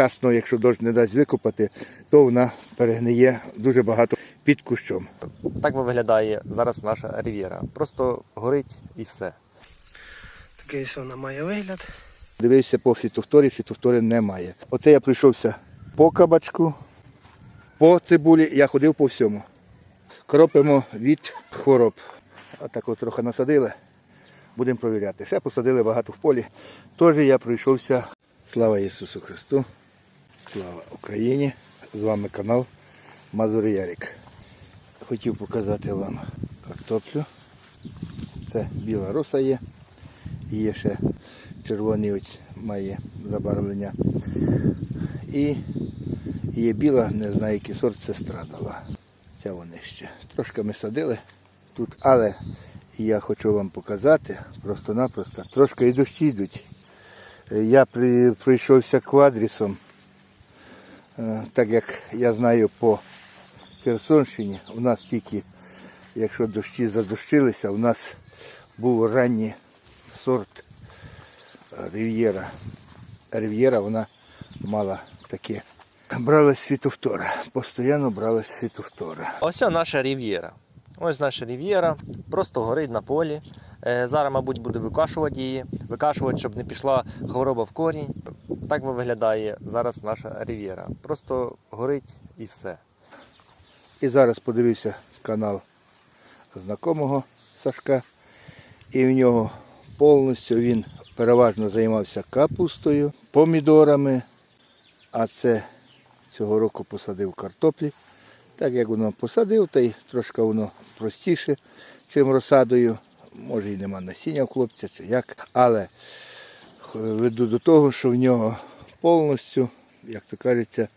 вчасно, якщо дощ не дасть викопати, то вона перегниє дуже багато під кущом. Так виглядає зараз наша рів'єра. Просто горить і все. Такий вона має вигляд. Дивився по фітофторі, фітофтори немає. Оце я прийшовся по кабачку, по цибулі, я ходив по всьому. Кропимо від хвороб. Отак от трохи насадили. Будемо провіряти. Ще посадили багато в полі. Тож я прийшовся. Слава Ісусу Христу! Слава Україні! З вами канал Мазур Ярик. Хотів показати вам картоплю. Це біла роса є. Є ще червоний ось має забарвлення. І є біла, не знаю який сорт, це страдала. Ця вони ще. Трошки ми садили тут, але я хочу вам показати просто-напросто. Трошки і йдуть. Я прийшовся квадрісом, так як я знаю по Херсонщині, у нас тільки, якщо дощі задощилися, у нас був ранній сорт Рів'єра. Рів'єра вона мала таке. Брали з фітофтора. Постійно брали з фітофтора. Ось наша рів'єра. Ось наша рів'єра, просто горить на полі. Е, Зараз, мабуть, буду викашувати її, викашувати, щоб не пішла хвороба в корінь. Так виглядає зараз наша рів'єра. Просто горить і все. І зараз подивився канал знакомого Сашка. І в нього повністю він переважно займався капустою, помідорами. А це цього року посадив картоплі. Так як воно посадив, та й трошки воно простіше, чим розсадою. Може і нема насіння у хлопця, чи як. Але веду до того, що в нього повністю, як то кажеться,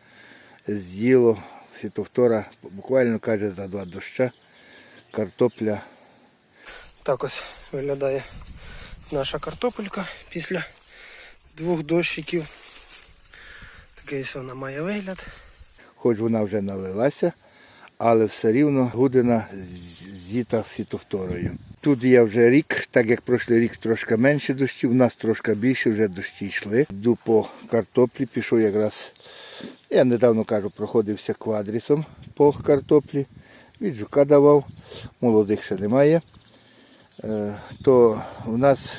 з'їло фітофтора, буквально каже, за два доща, картопля. Так ось виглядає наша картопелька після двох дощиків. Такий ось вона має вигляд. Хоч вона вже налилася, але все рівно гудина з- з'їта фітофторою. Тут я вже рік, так як пройшли рік трошки менше дощів, у нас трошки більше вже дощі йшли. Йду по картоплі, пішов якраз, я недавно кажу, проходився квадрісом по картоплі. Від жука давав, молодих ще немає. Е, То у нас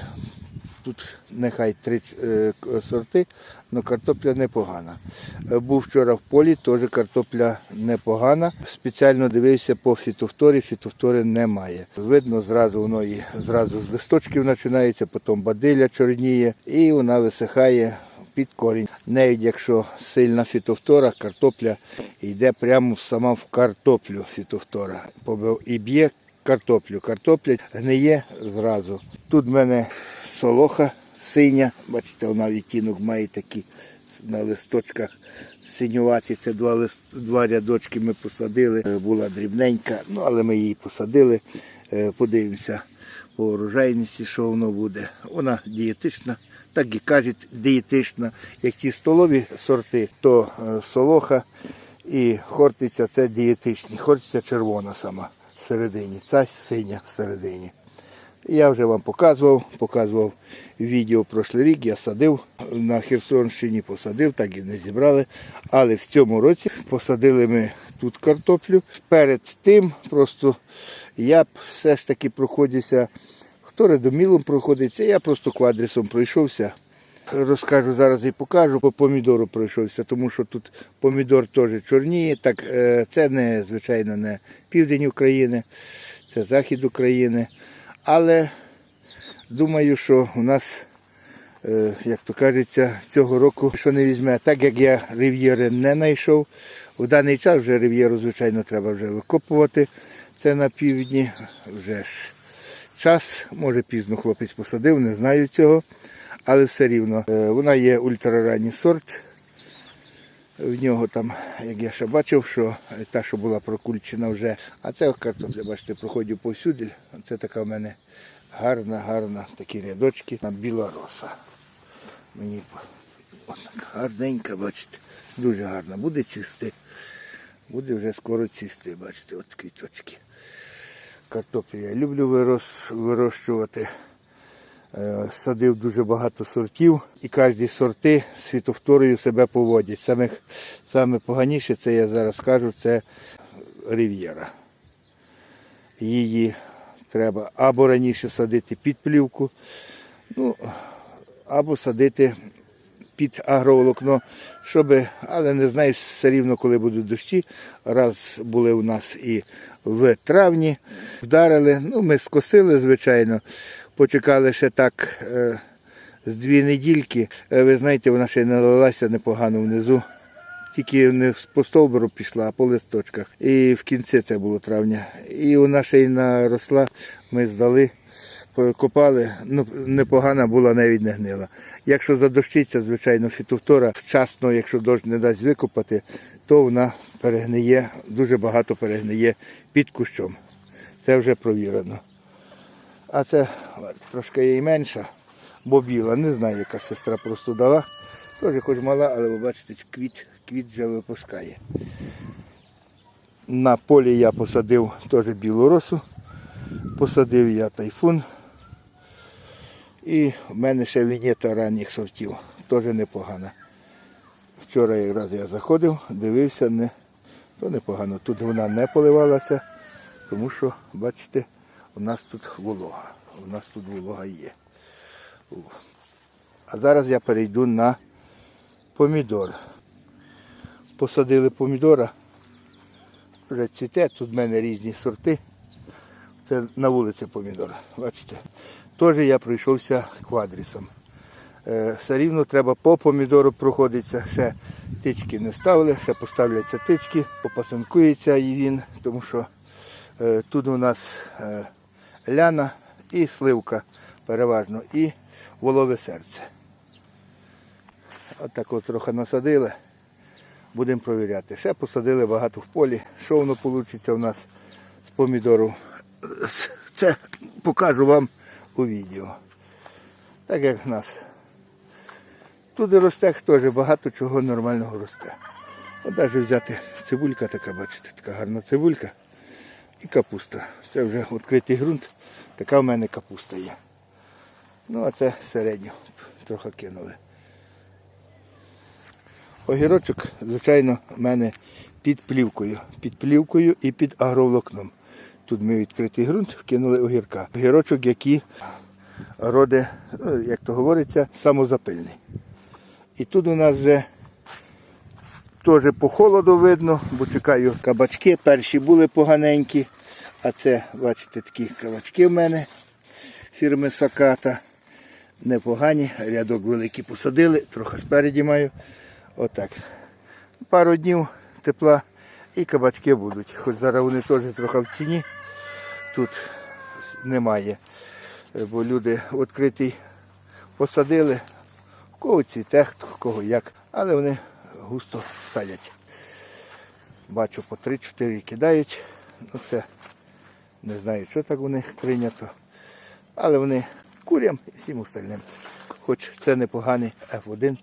тут нехай три е, сорти, але картопля непогана. Е, Був вчора в полі, теж картопля непогана. Спеціально дивився по фітофторі, фітофтори немає. Видно, зразу воно і зразу з листочків починається, потім бадиля чорніє і вона висихає під корінь. Навіть якщо сильна фітофтора, картопля йде прямо сама в картоплю фітофтора. І б'є картоплю. Картопля гниє зразу. Тут в мене солоха синя, бачите, вона відтінок має такі на листочках синюваті. Це два, лист, два рядочки ми посадили. Е, Була дрібненька, ну але ми її посадили. Е, Подивимося по урожайності, що воно буде. Вона дієтична, так і кажуть, дієтична. Як ті столові сорти, то е, солоха і хортиця це дієтичні. Хортиця червона сама всередині, ця синя всередині. Я вже вам показував, показував відео прошлий рік, я садив на Херсонщині, посадив, так і не зібрали. Але в цьому році посадили ми тут картоплю. Перед тим просто я б все ж таки проходився, хто редомілом проходиться, я просто квадрісом пройшовся. Розкажу зараз і покажу, по помідору пройшовся, тому що тут помідор теж чорніє. Так, е, це не, звичайно, не південь України, це захід України. Але думаю, що у нас, е, як то кажеться, цього року що не візьме. Так як я рив'єри не знайшов, у даний час вже рив'єру, звичайно, треба вже викопувати. Це на півдні. Вже ж час, може пізно хлопець посадив, не знаю цього. Але все рівно. Е, Вона є ультраранній сорт. В нього там, як я ще бачив, що та, що була прокульчена вже. А це картопля, бачите, проходжу повсюди. Це така в мене гарна, гарна, такі рядочки. Там біла роса. Мені от гарненька, бачите, дуже гарна. Буде цвісти. Буде вже скоро цвісти, бачите, от квіточки. Картоплю я люблю вирощувати. Е, Садив дуже багато сортів, і кожні сорти з фітофторою себе поводять. Саме, саме поганіше, це я зараз кажу, це Рів'єра. Її треба або раніше садити під плівку, ну, або садити під агроволокно, щоб, але не знаєш все рівно, коли будуть дощі. Раз були у нас і в травні, вдарили. Ну, ми скосили, звичайно, почекали ще так е, з дві недільки. Е, ви знаєте, вона ще налилася непогано внизу. Тільки не по стовбуру пішла, а по листочках. І в кінці це було травня. І вона ще й наросла, ми здали, копали. Ну, непогана була, навіть не гнила. Якщо задощиться, звичайно, фітофтора вчасно, якщо дощ не дасть викопати, то вона перегниє, дуже багато перегниє під кущом. Це вже провірено. А це трошки і менша, бо біла. Не знаю, яка сестра просто дала. Теж хоч мала, але ви бачите, квіт, квіт вже випускає. На полі я посадив теж білу росу, посадив я тайфун. І в мене ще вінєта ранніх сортів, теж непогана. Вчора якраз я заходив, дивився, не, то непогано. Тут вона не поливалася, тому що, бачите, у нас тут волога. У нас тут волога є. А зараз я перейду на помідор. Посадили помідора. Вже цвіте, тут в мене різні сорти. Це на вулиці помідор. Бачите. Теж я пройшовся квадрісом. Е, все рівно треба по помідору проходитися. Ще тички не ставили, ще поставляться тички, попасинкується і він, тому що е, тут у нас е, ляна і сливка переважно, і волове серце. От от трохи насадили. Будемо провіряти. Ще посадили багато в полі. Що воно вийде у нас з помідору? Це покажу вам у відео. Так як в нас. Тут росте теж багато чого нормального росте. От навіть взяти цибулька така, бачите, така гарна цибулька і капуста. Це вже відкритий ґрунт, така в мене капуста є. Ну а це середню, трохи кинули. Огірочок, звичайно, в мене під плівкою. Під плівкою і під агроволокном. Тут ми відкритий ґрунт, вкинули огірка. Огірочок, який роде, ну, як то говориться, самозапильний. І тут у нас вже теж по холоду видно, бо чекаю кабачки. Перші були поганенькі, а це, бачите, такі кабачки в мене фірми Саката. Непогані, рядок великий посадили, трохи спереді маю. Отак. Пару днів тепла і кабачки будуть. Хоч зараз вони теж трохи в ціні. Тут немає. Бо люди відкритий посадили. В кого цвіте, в кого як. Але вони густо садять. Бачу по 3-4 кидають. Ну це не знаю, що так у них прийнято. Але вони курям і всім остальним. Хоч це непоганий F1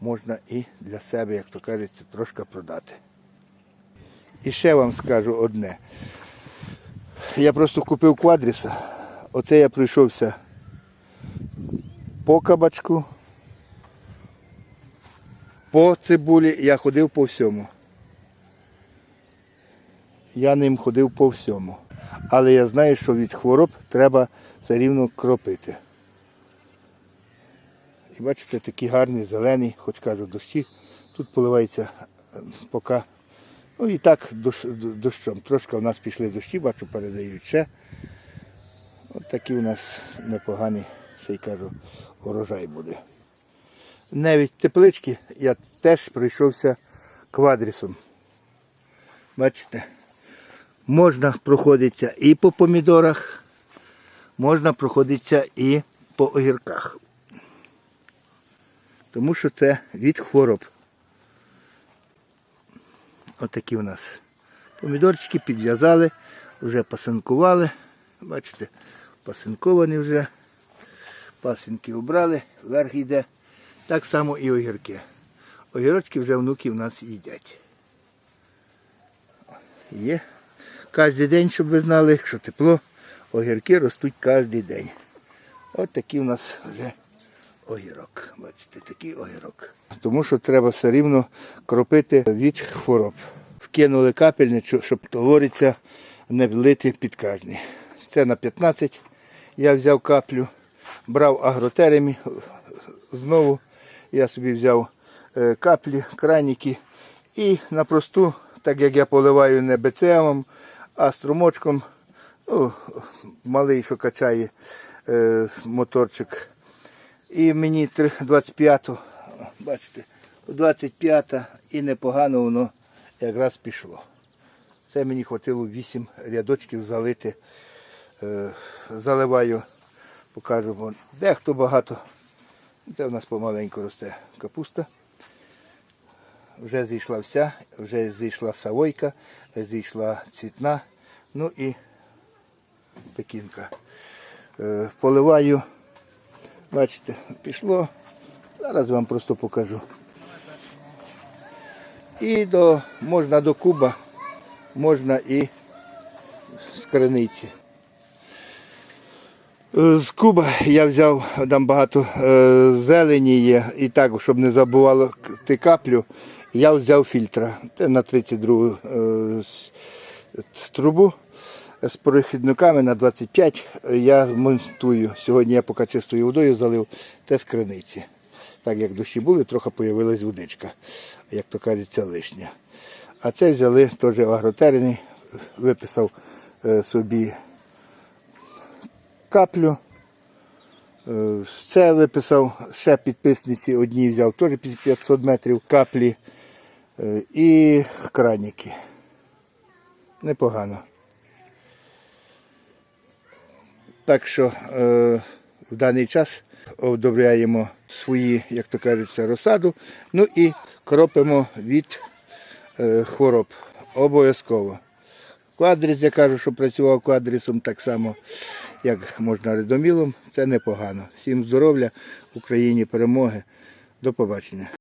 можна і для себе, як то кажеться, трошки продати. І ще вам скажу одне. Я просто купив квадріса. Оце я пройшовся по кабачку, по цибулі, я ходив по всьому. Я ним ходив по всьому. Але я знаю, що від хвороб треба все рівно кропити. І бачите, такі гарні, зелені, хоч кажу, дощі. Тут поливається е, поки. Ну і так дощ, дощом. Трошки в нас пішли дощі, бачу, передають ще. От такі у нас непогані, ще й кажу, урожай буде. Навіть теплички я теж прийшовся квадрісом. Бачите, можна проходитися і по помідорах, можна проходитися і по огірках тому що це від хвороб. Отакі у нас помідорчики підв'язали, вже пасинкували. Бачите, пасинковані вже. Пасинки обрали, верх йде. Так само і огірки. Огірочки вже внуки в нас їдять. Є. Кожен день, щоб ви знали, якщо тепло, огірки ростуть кожен день. От такий у нас вже огірок. Бачите, такий огірок. Тому що треба все рівно кропити від хвороб. Вкинули капельницю, щоб говориться, не влити під кожний. Це на 15 я взяв каплю, брав агротеремі. Знову я собі взяв е, каплі, краніки і на просту, так як я поливаю не БЦМом, а струмочком, ну, малий, що качає е, моторчик. І мені 25-го, бачите, 25-та і непогано воно якраз пішло. Це мені хватило 8 рядочків залити. Е, заливаю, покажу, дехто багато. Це в нас помаленьку росте капуста. Вже зійшла вся, вже зійшла савойка, зійшла цвітна, ну і пекінка. Е, поливаю. Бачите, пішло. Зараз вам просто покажу. І до, можна до куба, можна і з криниці. Е, З куба я взяв там багато е, зелені є, і так, щоб не забувало ти каплю, я взяв фільтра. На 32 е, трубу з перехідниками на 25 я монтую. Сьогодні я поки чистою водою залив, це з криниці. Так як дощі були, трохи з'явилась водичка, як то кажеться, лишня. А це взяли теж агротерені, виписав е, собі каплю. Це виписав ще підписниці одні взяв, теж під 500 метрів каплі і краніки. Непогано. Так що е, в даний час одобряємо свої, як то кажеться, розсаду. Ну і кропимо від е, хвороб. Обов'язково. Квадріс, я кажу, що працював квадрісом так само, як можна редомілом. Це непогано. Всім здоров'я, Україні перемоги. До побачення.